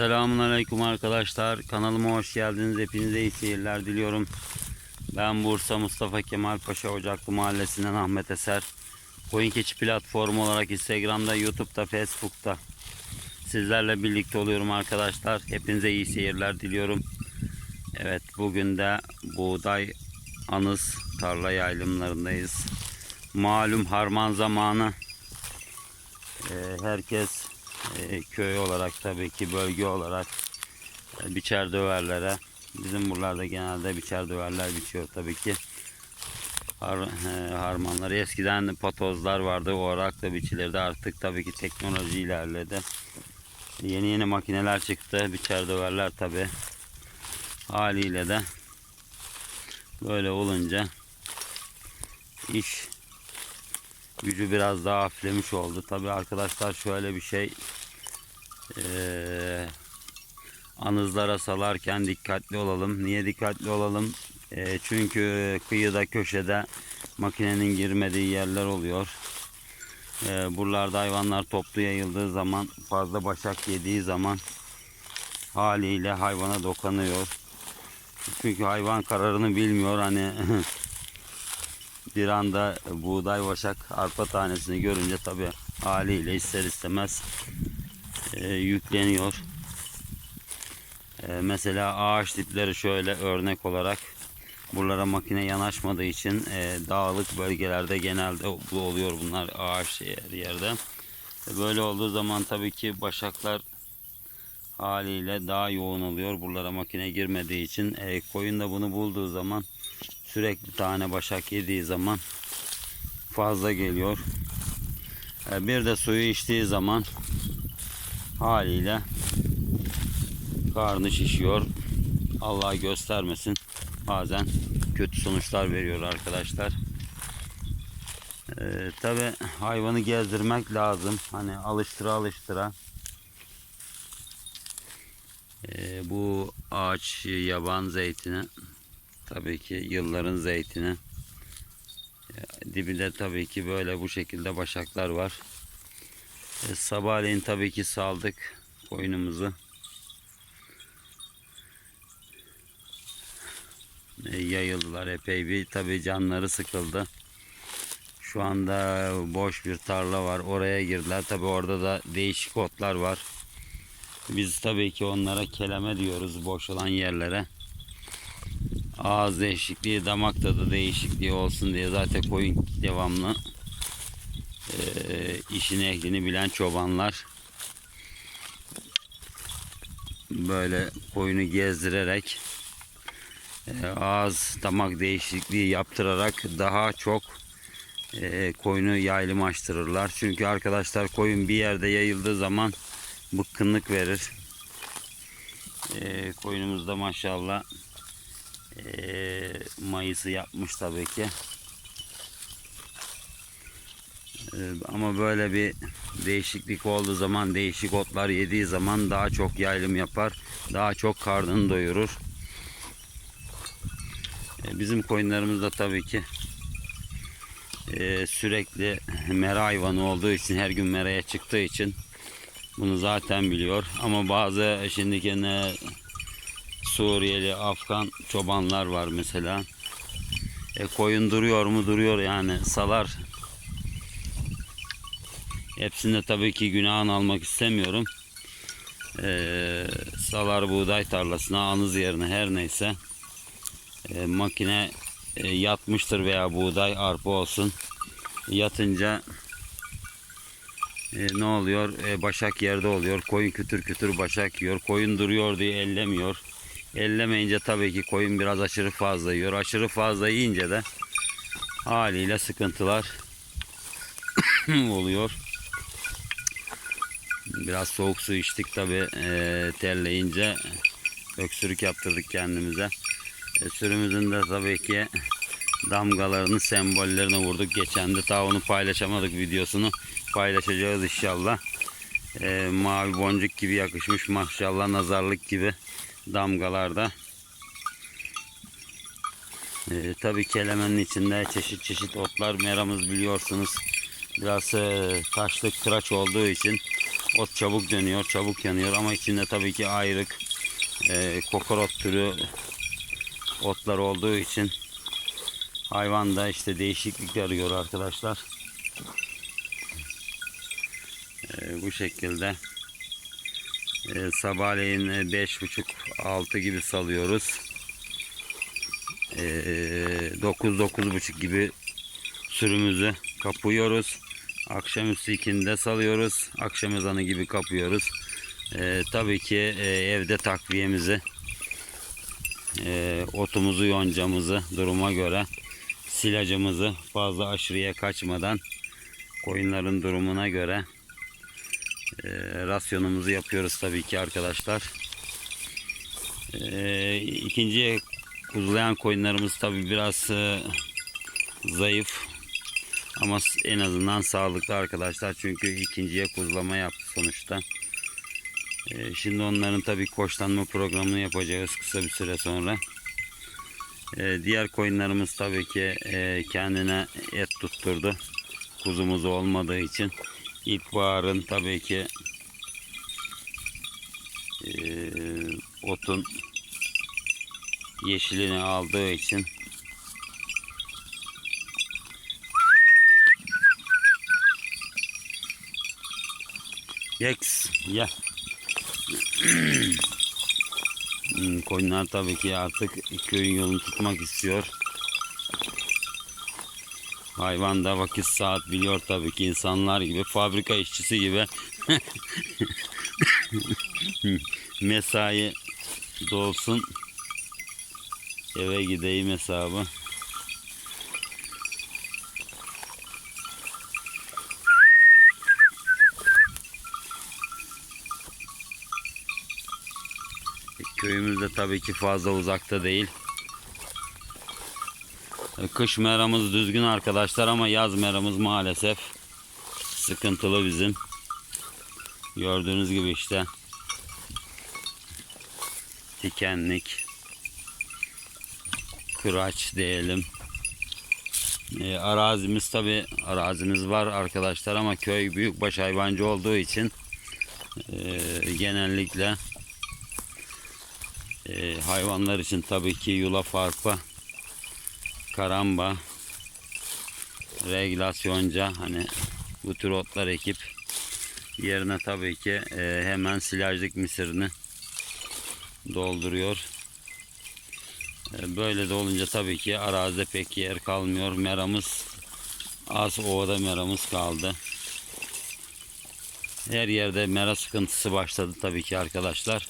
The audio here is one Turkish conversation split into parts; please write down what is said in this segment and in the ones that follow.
Selamun Aleyküm arkadaşlar. Kanalıma hoş geldiniz. Hepinize iyi seyirler diliyorum. Ben Bursa Mustafa Kemal Paşa Ocaklı Mahallesi'nden Ahmet Eser. Koyun Keçi platformu olarak Instagram'da, YouTube'da, Facebook'ta sizlerle birlikte oluyorum arkadaşlar. Hepinize iyi seyirler diliyorum. Evet bugün de buğday anız tarla yaylımlarındayız. Malum harman zamanı. Ee, herkes e, köy olarak tabii ki bölge olarak e, biçer döverlere. Bizim buralarda genelde biçer döverler biçiyor tabii ki. Har, e, harmanları eskiden patozlar vardı o olarak da biçilirdi artık tabii ki teknoloji ilerledi. Yeni yeni makineler çıktı biçer döverler tabii. Haliyle de böyle olunca iş gücü biraz daha hafiflemiş oldu. Tabi arkadaşlar şöyle bir şey eee, anızlara salarken dikkatli olalım. Niye dikkatli olalım? Eee, çünkü kıyıda köşede makinenin girmediği yerler oluyor. Eee, buralarda hayvanlar toplu yayıldığı zaman fazla başak yediği zaman haliyle hayvana dokanıyor. Çünkü hayvan kararını bilmiyor. Hani bir anda buğday başak arpa tanesini görünce tabi haliyle ister istemez e, yükleniyor. E, mesela ağaç dipleri şöyle örnek olarak buralara makine yanaşmadığı için e, dağlık bölgelerde genelde oluyor bunlar ağaç yer, yerde. Böyle olduğu zaman tabii ki başaklar haliyle daha yoğun oluyor. Buralara makine girmediği için koyun da bunu bulduğu zaman sürekli tane başak yediği zaman fazla geliyor. Bir de suyu içtiği zaman haliyle karnı şişiyor. Allah göstermesin. Bazen kötü sonuçlar veriyor arkadaşlar. Ee, Tabi hayvanı gezdirmek lazım. Hani alıştıra alıştıra. Ee, bu ağaç yaban zeytini tabii ki yılların zeytini. Ya, Dibinde tabii ki böyle bu şekilde başaklar var. E, sabahleyin tabii ki saldık koyunumuzu. E, yayıldılar epey bir tabii canları sıkıldı. Şu anda boş bir tarla var. Oraya girdiler. Tabii orada da değişik otlar var. Biz tabii ki onlara keleme diyoruz boş olan yerlere. Ağız değişikliği, damak tadı değişikliği olsun diye zaten koyun devamlı işini ehlini bilen çobanlar böyle koyunu gezdirerek eee, ağız damak değişikliği yaptırarak daha çok eee, koyunu yaylım açtırırlar. Çünkü arkadaşlar koyun bir yerde yayıldığı zaman bıkkınlık verir. Eee koyunumuzda maşallah eee, mayısı yapmış tabii ki. Eee, ama böyle bir değişiklik olduğu zaman, değişik otlar yediği zaman daha çok yaylım yapar. Daha çok karnını doyurur. Eee, bizim koyunlarımız da tabii ki eee, sürekli mera hayvanı olduğu için, her gün meraya çıktığı için bunu zaten biliyor. Ama bazı şimdiki ne Suriyeli, Afgan çobanlar var mesela. E, koyun duruyor mu? Duruyor yani. Salar. Hepsinde tabii ki günahını almak istemiyorum. E, salar buğday tarlasına, anız yerine her neyse. E, makine e, yatmıştır veya buğday, arpa olsun. Yatınca e, ne oluyor? E, başak yerde oluyor. Koyun kütür kütür başak yiyor. Koyun duruyor diye ellemiyor. Ellemeyince tabii ki koyun biraz aşırı fazla yiyor. Aşırı fazla yiyince de haliyle sıkıntılar oluyor. Biraz soğuk su içtik tabii e, terleyince öksürük yaptırdık kendimize. E, sürümüzün de tabii ki damgalarını, sembollerini vurduk. Geçen de daha onu paylaşamadık videosunu. Paylaşacağız inşallah. E, mavi boncuk gibi yakışmış maşallah nazarlık gibi damgalarda. E, tabii kelemenin içinde çeşit çeşit otlar meramız biliyorsunuz. Biraz e, taşlık tıraç olduğu için Ot çabuk dönüyor, çabuk yanıyor ama içinde tabii ki ayrık e, kokorot türü otlar olduğu için hayvan da işte değişiklik arıyor arkadaşlar. E, bu şekilde e, sabahleyin e, beş buçuk altı gibi salıyoruz. E, dokuz dokuz buçuk gibi sürümüzü kapıyoruz. Akşamüstü ikindi salıyoruz. Akşam ezanı gibi kapıyoruz. E, tabii ki e, evde takviyemizi e, otumuzu yoncamızı duruma göre silacımızı fazla aşırıya kaçmadan koyunların durumuna göre e, rasyonumuzu yapıyoruz tabii ki arkadaşlar. E, ikinciye kuzulayan koyunlarımız tabii biraz e, zayıf ama en azından sağlıklı arkadaşlar çünkü ikinciye kuzulama yaptı sonuçta. E, şimdi onların tabii koçlanma programını yapacağız kısa bir süre sonra. E, diğer koyunlarımız tabii ki e, kendine et tutturdu. Kuzumuz olmadığı için ilkbaharın tabii ki e, otun yeşilini aldığı için Yex ya. Hmm, Koyunlar tabii ki artık köyün yolunu tutmak istiyor. Hayvan da vakit saat biliyor tabii ki insanlar gibi fabrika işçisi gibi mesai dolsun eve gideyim hesabı. Köyümüz de tabii ki fazla uzakta değil. E, Kış meramız düzgün arkadaşlar ama yaz meramız maalesef sıkıntılı bizim. Gördüğünüz gibi işte dikenlik kıraç diyelim. E, arazimiz tabi arazimiz var arkadaşlar ama köy büyükbaş hayvancı olduğu için e, genellikle e, hayvanlar için tabii ki yulaf arpa, karamba, regülasyonca hani bu tür otlar ekip yerine tabii ki e, hemen silajlık mısırını dolduruyor. E, böyle de olunca tabii ki arazide pek yer kalmıyor. Meramız az ovada meramız kaldı. Her yerde mera sıkıntısı başladı tabii ki arkadaşlar.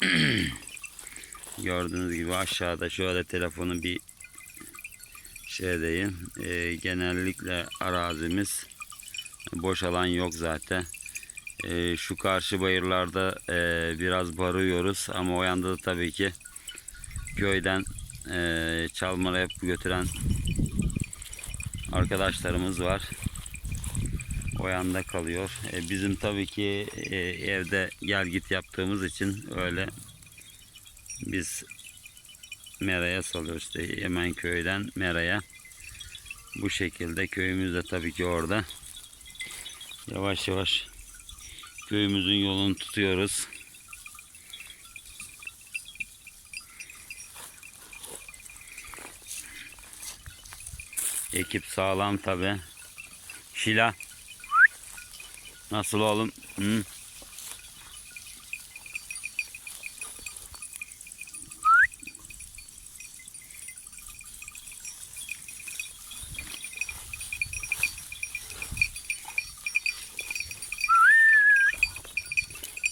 Gördüğünüz gibi aşağıda şöyle telefonu bir şeydeyim. Ee, genellikle arazimiz boş alan yok zaten. Ee, şu karşı bayırlarda e, biraz barıyoruz ama o yanda da tabii ki köyden e, çalmalayıp götüren arkadaşlarımız var. O yanda kalıyor. E, bizim tabii ki e, evde gel git yaptığımız için öyle biz Mera'ya salıyoruz işte hemen köyden Mera'ya. Bu şekilde köyümüz de tabii ki orada. Yavaş yavaş köyümüzün yolunu tutuyoruz. Ekip sağlam tabi. Şila. Nasıl oğlum? Hı?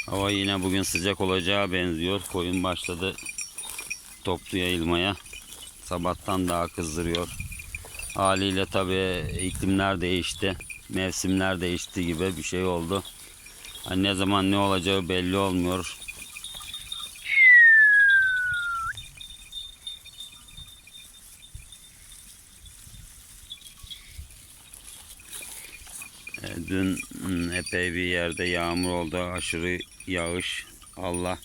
Hava yine bugün sıcak olacağı benziyor. Koyun başladı toplu yayılmaya. Sabahtan daha kızdırıyor. Haliyle tabi iklimler değişti. Mevsimler değişti gibi bir şey oldu. Hani ne zaman ne olacağı belli olmuyor. E, Dün hmm, epey bir yerde yağmur oldu. Aşırı yağış. Allah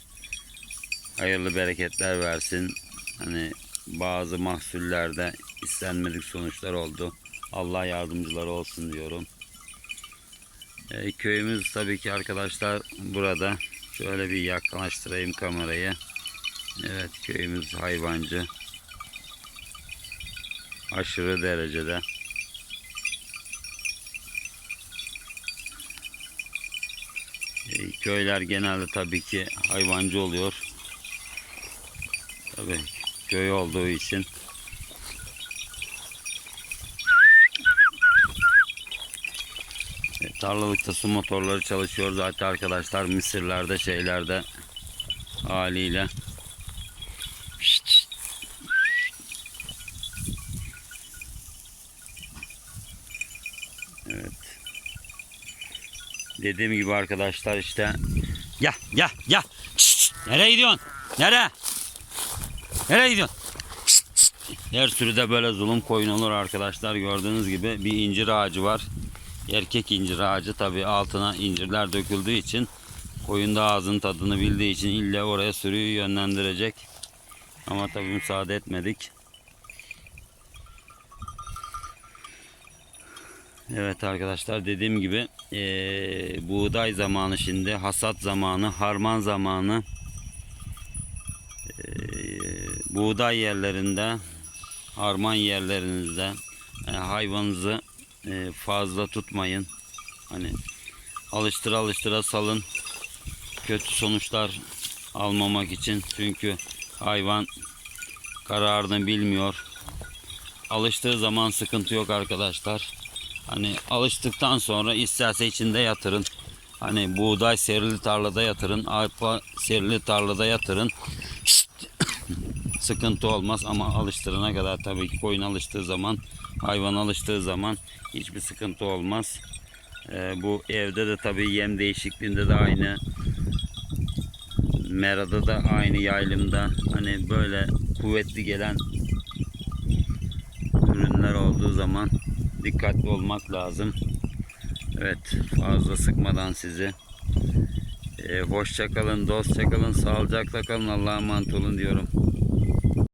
hayırlı bereketler versin. Hani bazı mahsullerde istenmedik sonuçlar oldu. Allah yardımcıları olsun diyorum. E, köyümüz tabii ki arkadaşlar burada. Şöyle bir yaklaştırayım kamerayı. Evet köyümüz hayvancı. Aşırı derecede. E, köyler genelde tabii ki hayvancı oluyor. Tabii köy olduğu için. Tarlalıkta su motorları çalışıyor zaten arkadaşlar mısırlarda şeylerde haliyle. Evet. Dediğim gibi arkadaşlar işte ya ya ya nereye gidiyorsun? Nereye? Nereye gidiyorsun? Her sürüde böyle zulüm koyun olur arkadaşlar. Gördüğünüz gibi bir incir ağacı var. Erkek incir ağacı tabi altına incirler döküldüğü için koyun da ağzın tadını bildiği için ille oraya sürüyü yönlendirecek. Ama tabi müsaade etmedik. Evet arkadaşlar dediğim gibi eee, buğday zamanı şimdi hasat zamanı harman zamanı Eee, buğday yerlerinde harman yerlerinizde e, hayvanınızı e, fazla tutmayın hani alıştıra alıştıra salın kötü sonuçlar almamak için çünkü hayvan kararını bilmiyor alıştığı zaman sıkıntı yok arkadaşlar Hani alıştıktan sonra isterse içinde yatırın. Hani buğday serili tarlada yatırın. Arpa serili tarlada yatırın. Sıkıntı olmaz ama alıştırana kadar tabii ki koyun alıştığı zaman, hayvan alıştığı zaman hiçbir sıkıntı olmaz. Ee, bu evde de tabii yem değişikliğinde de aynı. Merada da aynı yaylımda. Hani böyle kuvvetli gelen ürünler olduğu zaman dikkatli olmak lazım. Evet fazla sıkmadan sizi. Ee, hoşça kalın, dostça kalın, sağlıcakla kalın. Allah'a emanet olun diyorum.